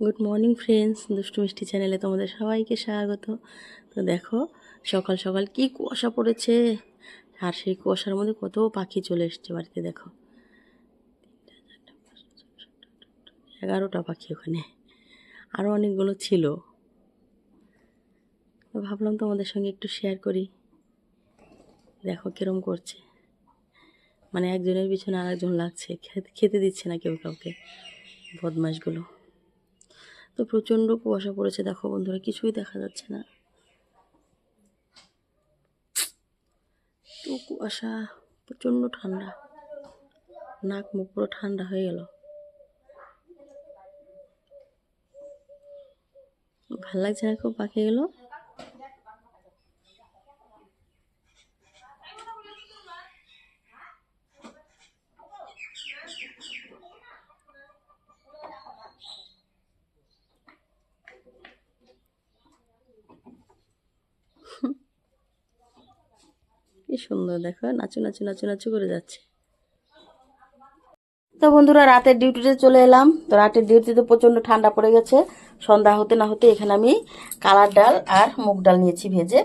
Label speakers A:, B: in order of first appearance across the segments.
A: Good morning friends দুষ্টু মিষ্টি চ্যানেলে তোমাদের সবাইকে স্বাগত। তো দেখো, সকাল সকাল কি কুয়াশা পড়েছে। আর সেই কুয়াশার মধ্যে কত পাখি চলে এসছে বাড়িতে, দেখো। এগারোটা পাখি ওখানে। আরও অনেকগুলো ছিল। ভাবলাম তোমাদের সঙ্গে একটু শেয়ার করি। দেখো কিরম করছে। মানে একজনের পিছনে আরেকজন লাগছে। খেতে খেতে দিচ্ছে না কেউ কাউকে। বদমাশগুলো। তো প্রচণ্ড কুয়াশা পড়েছে, দেখো বন্ধুরা, কিছুই দেখা যাচ্ছে না। তো কুয়াশা, প্রচণ্ড ঠান্ডা। নাক মুখ পুরো ঠান্ডা হয়ে গেল। ভালো লাগছে না খুব পাখিগুলো কি সুন্দর, দেখো, নাচু নাচু নাচু নাচু করে যাচ্ছে। তো বন্ধুরা, রাতের ডিউটিতে চলে এলাম। তো রাতের ডিউটিতে প্রচণ্ড ঠান্ডা পড়ে গেছে। সন্ধ্যা হতে না হতে এখানে আমি কালার ডাল আর মুগ ডাল নিয়েছি ভেজে।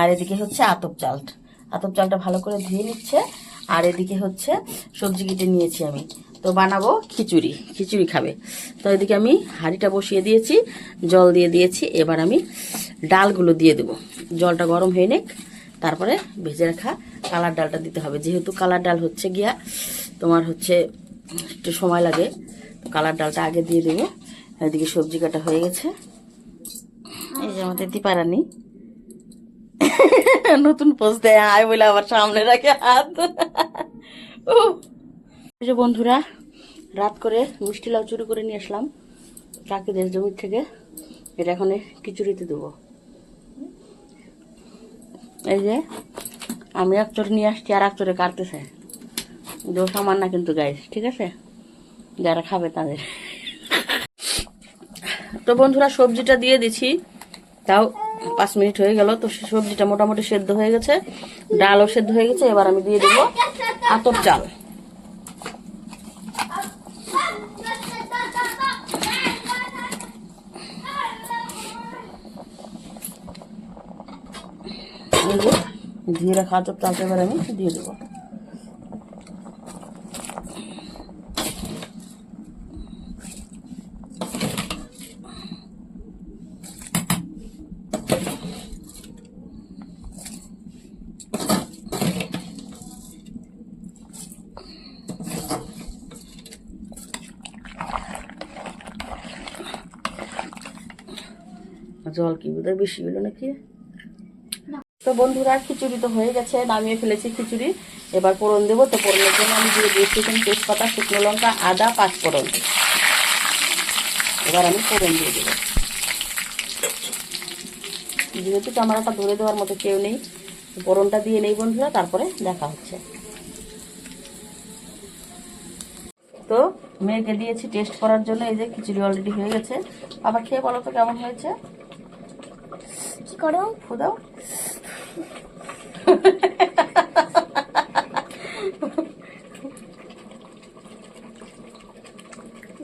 A: আর এদিকে হচ্ছে আতপ চাল আতপ চালটা ভালো করে ধুয়ে নিচ্ছে। আর এদিকে হচ্ছে সবজি কেটে নিয়েছি আমি। তো বানাবো খিচুড়ি। খিচুড়ি খাবে। তো এদিকে আমি হাঁড়িটা বসিয়ে দিয়েছি, জল দিয়ে দিয়েছি। এবার আমি ডালগুলো দিয়ে দেবো। জলটা গরম হয়ে নেক। তারপরে ভেজে রাখা কালার ডালটা দিতে হবে। যেহেতু কালার ডাল হচ্ছে গিয়া তোমার হচ্ছে একটু সময় লাগে কালার ডালটা আগে দিয়ে দেবো। এদিকে সবজি কাটা হয়ে গেছে। এই যে আমাদের দীপারানি। নতুন পোস্ট দেয় আয় বলে আবার সামনে রাখে হাত। যে বন্ধুরা, রাত করে মিষ্টি লাউ চুরি করে নিয়ে আসলাম। কাকিদের জমির থেকে? এটা এখন খিচুড়িতে দেবো। এই যে, আমি এক চোর নিয়ে আসছি আর এক চোরে কাটতেছে দোষ আমার না কিন্তু গাইস ঠিক আছে? যারা খাবে তাদের। তো বন্ধুরা, সবজিটা দিয়ে দিছি। তাও পাঁচ মিনিট হয়ে গেল, তো সবজিটা মোটামুটি সেদ্ধ হয়ে গেছে। ডালও সেদ্ধ হয়ে গেছে, এবার আমি দিয়ে দেবো আতর চাল এই যে ধীরে রাখা আতর চালটা এবার আমি দিয়ে দেবো জল কি বোধহয় বেশি হলো নাকি তো বন্ধুরা খিচুড়ি তো হয়ে গেছে নামিয়ে ফেলেছি খিচুড়ি। এবার ফোড়ন দেবো তো ফোড়নের জন্য আমি দিয়ে দিয়েছি এখানে তেজপাতা শুকনো লঙ্কা আদা পাঁচ ফোড়ন এবার আমি ফোড়ন দিয়ে দেবো। যেহেতু ক্যামেরাটা ধরে দেওয়ার মতো কেউ নেই ফোড়নটা দিয়ে নেই বন্ধুরা তারপরে দেখা হচ্ছে। তো মেয়েকে দিয়েছি টেস্ট করার জন্য এই যে খিচুড়ি অলরেডি হয়ে গেছে। আবার খেয়ে বলো তো কেমন হয়েছে?
B: কি করো?
A: ফুদাও?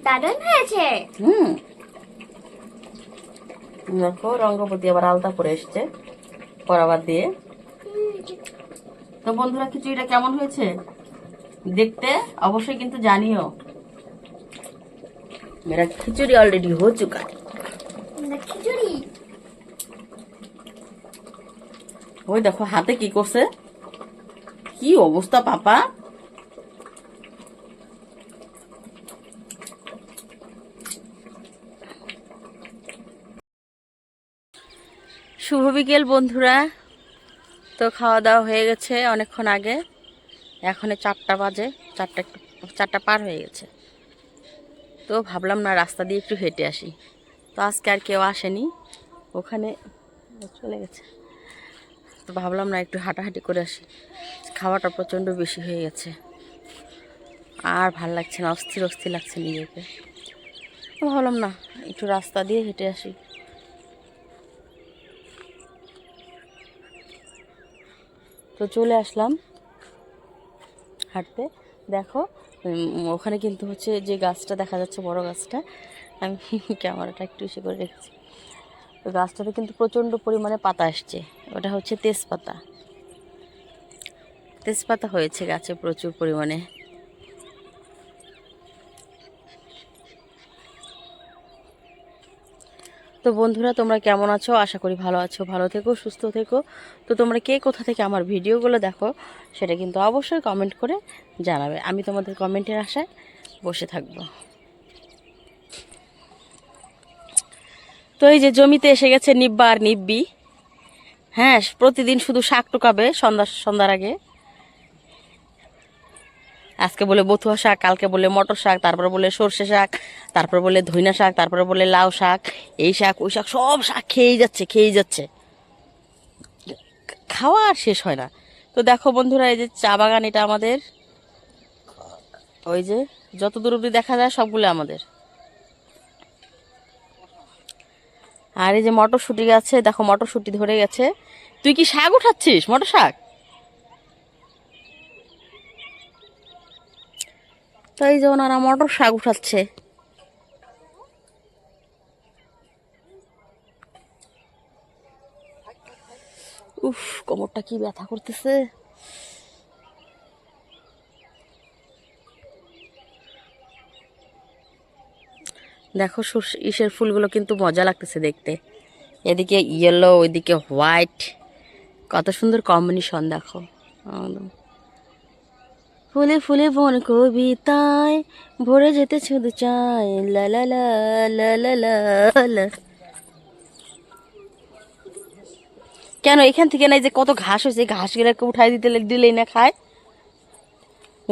B: দারুণ হয়েছে।
A: হুম। দেখো রঙ্গপতি আবার আলতা পরে এসছে পরাবার দিয়ে। তো বন্ধুরা খিচুড়িটা কেমন হয়েছে? দেখতে অবশ্যই কিন্তু জানিও। অলরেডি হো চুকা। है।
B: না খিচুড়ি
A: ওই দেখো, হাতে কি করছে? কি অবস্থা, পাপা? শুভ বিকেল, বন্ধুরা। তো খাওয়া দাওয়া হয়ে গেছে অনেকক্ষণ আগে। এখন চারটা বাজে, চারটা একটু, চারটা পার হয়ে গেছে। তো ভাবলাম না, রাস্তা দিয়ে একটু হেঁটে আসি। তো আজকে আর কেউ আসেনি। ওখানে চলে গেছে। তো ভাবলাম না একটু হাঁটাহাঁটি করে আসি। খাওয়াটা প্রচণ্ড বেশি হয়ে গেছে। আর ভালো লাগছে না, অস্থির অস্থির লাগছে নিজেকে। ভাবলাম না, একটু রাস্তা দিয়ে হেঁটে আসি। তো চলে আসলাম হাঁটতে। দেখো ওখানে কিন্তু হচ্ছে যে গাছটা দেখা যাচ্ছে, বড় গাছটা, আমি ক্যামেরাটা একটু ইসে করে রেখেছি। গাছটাতে কিন্তু প্রচণ্ড পরিমাণে পাতা আসছে। ওটা হচ্ছে তেজপাতা। তেজপাতা হয়েছে গাছে প্রচুর পরিমাণে। তো বন্ধুরা, তোমরা কেমন আছো? আশা করি ভালো আছো, ভালো থেকো, সুস্থ থেকো। তো তোমরা কে কোথা থেকে আমার ভিডিওগুলো দেখো, সেটা কিন্তু অবশ্যই কমেন্ট করে জানাবে। আমি তোমাদের কমেন্টের আশায় বসে থাকব। তো এই যে জমিতে এসে গেছে নিব্বা আর নিব্বি। হ্যাঁ প্রতিদিন শুধু শাক টুকাবে সন্ধ্যা, সন্ধ্যার আগে। আজকে বলে বথুয়া শাক, কালকে বলে মটর শাক, তারপরে বলে সর্ষে শাক, তারপরে বলে ধইনা শাক, তারপরে বলে লাউ শাক, এই শাক, ওই শাক, সব শাক খেয়েই যাচ্ছে খেয়েই যাচ্ছে। খাওয়া আর শেষ হয় না। তো দেখো বন্ধুরা, এই যে চা বাগান এটা আমাদের। ওই যে যত দূর অব্দি দেখা যায় সবগুলো আমাদের। আর এই যে মটরশুঁটি গাছে দেখো মটরশুঁটি ধরে গেছে। তুই কি শাক উঠাচ্ছিস, মটর শাক? তো এই যে ওনারা মটর শাক উঠাচ্ছে। উফ, কোমরটা কি ব্যথা করতেছে। দেখো ইসের ফুলগুলো কিন্তু মজা লাগতেছে দেখতে। এদিকে ইয়েলো ওইদিকে হোয়াইট কত সুন্দর কম্বিনেশন দেখো। ফুলে ফুলে বন কবিতায়, ভরে যেতে শুধু চাই। কেন এখান থেকে নাই যে কত ঘাস হয়েছে? ঘাস গুলাকে উঠাই দিতে দিলেই না খায়?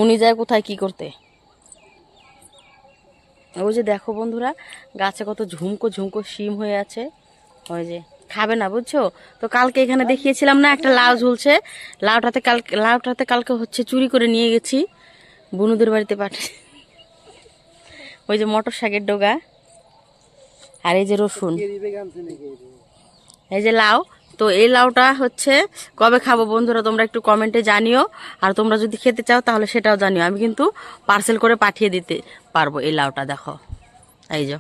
A: উনি যায় কোথায় কি করতে? ওই যে দেখো বন্ধুরা গাছে কত ঝুমকো ঝুমকো শিম হয়ে আছে। ওই যে খাবে না বুঝছ? তো কালকে এখানে দেখিয়েছিলাম না একটা লাউ ঝুলছে। লাউটাতে কালকে লাউটাতে কালকে হচ্ছে চুরি করে নিয়ে গেছি। বুনুদের বাড়িতে পাঠিয়ে ওই যে মটর শাকের ডোগা। আর এই যে রসুন। এই যে লাউ। তো এই লাউটা হচ্ছে কবে খাব বন্ধুরা তোমরা একটু কমেন্টে জানিও। আর তোমরা যদি খেতে চাও তাহলে সেটাও জানিও। আমি কিন্তু পার্সেল করে পাঠিয়ে দিতে পারব এই লাউটা, দেখো। এই যে।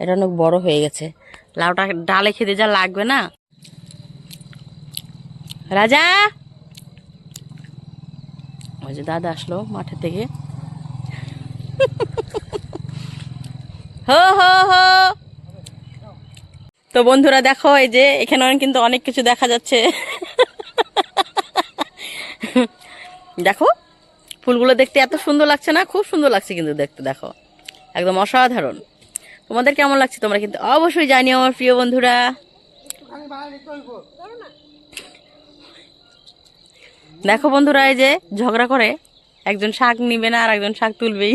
A: এটা অনেক বড় হয়ে গেছে। লাউটা ডালে খেতে যা লাগবে না। রাজা! ওই যে দাদা আসলো মাঠের থেকে হো হো হো! তো বন্ধুরা দেখো এই যে এখানে কিন্তু অনেক কিছু দেখা যাচ্ছে। দেখো ফুলগুলো দেখতে এত সুন্দর লাগছে না? খুব সুন্দর লাগছে কিন্তু দেখতে দেখো। একদম অসাধারণ। তোমাদের কেমন লাগছে তোমরা কিন্তু অবশ্যই জানিও আমার প্রিয় বন্ধুরা। দেখো বন্ধুরা এই যে ঝগড়া করে একজন শাক নিবে না আর একজন শাক তুলবেই।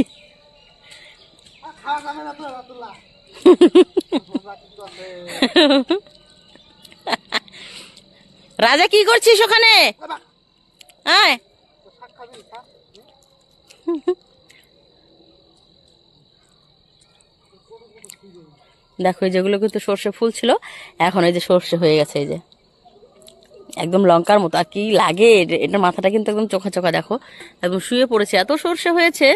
A: রাজা কি করছিস ওখানে? আয়। দেখো এই যেগুলো কিন্তু সর্ষে ফুল ছিল এখন এই যে সর্ষে হয়ে গেছে এই যে। একদম লঙ্কার মতো আর কি লাগে এটা মাথাটা কিন্তু একদম চোখা চোখা দেখো। একদম শুয়ে পড়েছে এত সর্ষে হয়েছে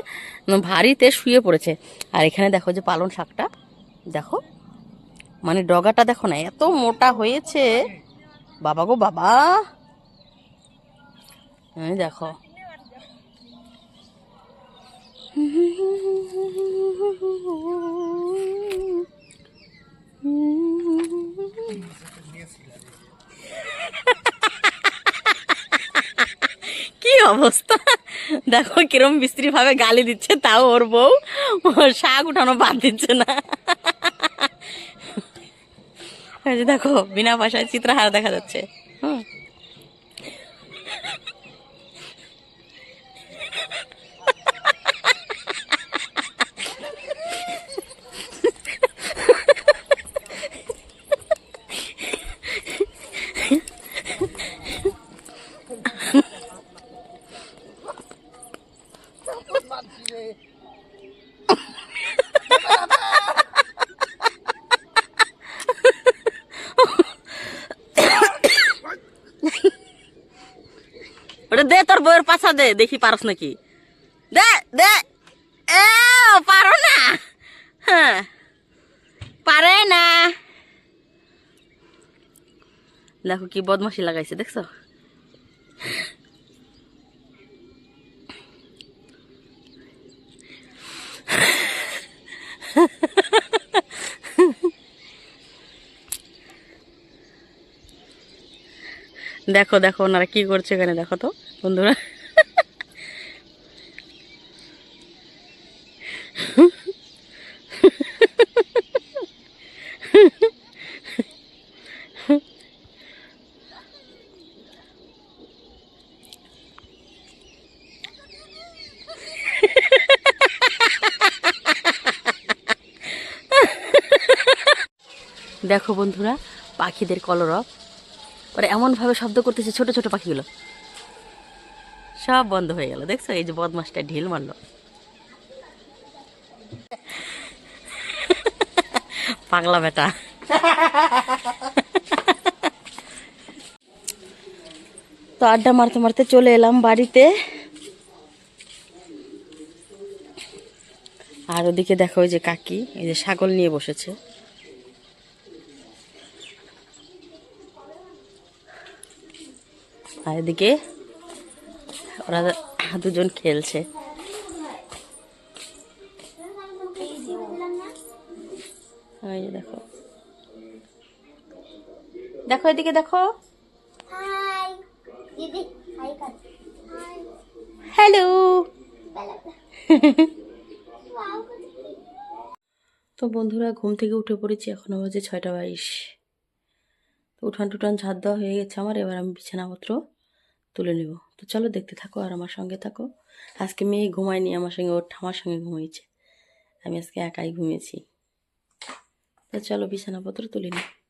A: ভারীতে শুয়ে পড়েছে। আর এখানে দেখো যে পালন শাকটা দেখো। মানে ডগাটা দেখো না, এত মোটা হয়েছে। বাবা গো বাবা। দেখো। কি অবস্থা? দেখো কিরম বিস্ত্রি ভাবে গালি দিচ্ছে, তাও ওর বউ। ওর শাক উঠানো বাদ দিচ্ছে না। দেখো বিনা পয়সায় চিত্রাহার দেখা যাচ্ছে। ওটা দে, তোর বউয়ের পাছা দে, দেখি পারস নাকি। দে দে। এ পারো না। হ্যাঁ। পারে না। দেখো কি বদমাশি লাগাইছে, দেখছ? দেখো দেখো, ওনারা কি করছে এখানে, দেখো তো। বন্ধুরা। দেখো বন্ধুরা পাখিদের কলরব। ওরা এমনভাবে শব্দ করতেছে ছোট ছোট পাখিগুলো। সব বন্ধ হয়ে গেল। দেখছ? এই যে বদমাসটা ঢিল মারলো। পাগলা বেটা। তো আড্ডা মারতে মারতে চলে এলাম বাড়িতে। আর ওদিকে দেখো ওই যে কাকি, এই যে ছাগল নিয়ে বসেছে। আর এদিকে ওরা দুজন খেলছে। ওই যে দেখো। দেখো এদিকে দেখো। হ্যালো তো বন্ধুরা ঘুম থেকে উঠে পড়েছি এখনও বাজে ছয়টা বাইশ। তো উঠান টুটান ঝাড় দেওয়া হয়ে গেছে আমার এবার আমি বিছানাপত্র তুলে নেব। তো চলো দেখতে থাকো আর আমার সঙ্গে থাকো। আজকে মেয়ে ঘুমায়নি, আমার সঙ্গে, ওর ঠামার সঙ্গে ঘুমিয়েছে। আমি আজকে একাই ঘুমিয়েছি। তো চলো বিছানাপত্র তুলে নিই।